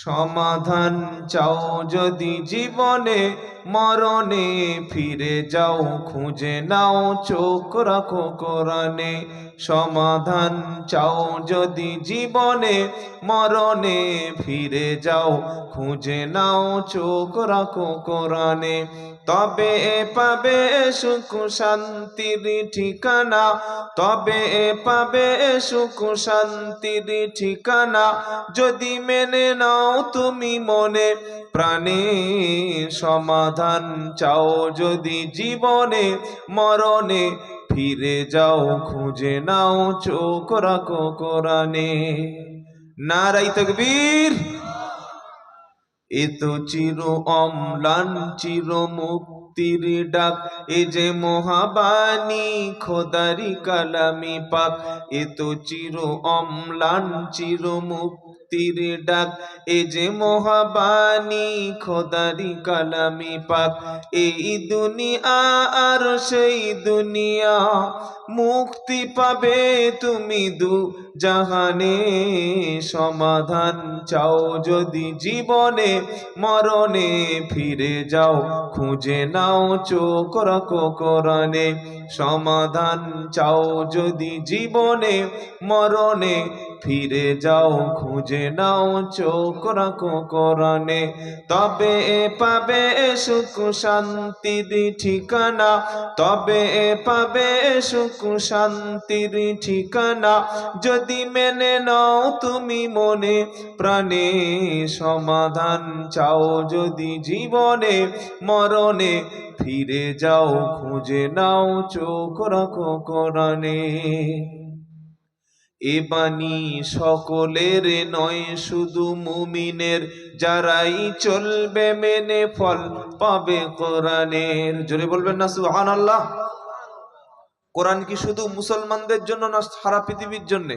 সমাধান চাও যদি জীবনে মরণে ফিরে যাও, খুঁজে নাও, চোখ রাখো কোরআনে। সমাধান চাও যদি জীবনে, মরণে ফিরে যাও, খুঁজে নাও, চোখ রাখো কোরআনে। তবে এ পাবে সুখ শান্তির ঠিকানা, তবে এ পাবে সুখ শান্তির ঠিকানা। যদি মেনে নাও তুমি মনে প্রাণে সমাধান চাও যদি জীবনে, মরণে, ফিরে যাও, খুঁজে নাও, চোখ রাখো কোরআনে। নারাই তকবীর। এ তো চির অম্লান, চির মুক্তির ডাক। এ যে মহাবাণী, খোদারি কালামি পাক। এ তো চির অম্লান, চির মুক্তির ডাক, এ যে মহাবাণী খোদারি কালামি পাক, এই দুনিয়া আর সেই দুনিয়া মুক্তি পাবে তুমি দু জাহানে। সমাধান চাও যদি জীবনে, মরণে ফিরে যাও, খুঁজে নাও চোখ রাখো কোরআনে। সমাধান চাও যদি জীবনে, মরণে ফিরে যাও, খুঁজে নাও, চোখ রাখো কোরআনে। তবে এ পাবে সুখ, শান্তির ঠিকানা। তবে এ পাবে সুখ, শান্তির ঠিকানা। যদি মেনে নাও তুমি মনে, প্রাণে সমাধান চাও যদি জীবনে। মরণে ফিরে যাও, খুঁজে নাও, চোখ রাখো কোরআনে। এ বাণী সকলের নয়, শুধু মুমিনের যারাই চলবে মেনে ফল পাবে কোরআনের। জোরে বলবেন না সুহান আল্লাহ কোরআন কি শুধু মুসলমানদের জন্য না, সারা পৃথিবীর জন্যে?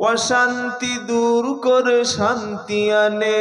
অশান্তি দূর করে শান্তি আনে।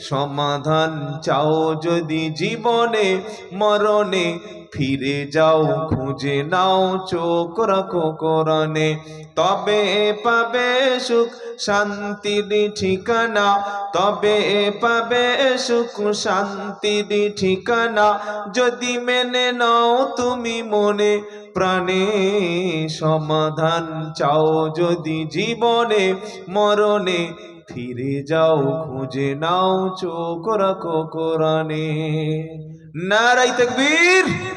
সমাধান চাও যদি জীবনে মরণে ফিরে যাও, খুঁজে নাও, চোখ রাখো কোরআনে। তবে পাবে সুখ, শান্তির ঠিকানা। তবে পাবে সুখ, শান্তির ঠিকানা। যদি মেনে নাও তুমি মনে, প্রাণে সমাধান চাও। যদি জীবনে মরণে ফিরে যাও, খুঁজে নাও, চোখ রাখো কোরআনে। নারাই তকবীর।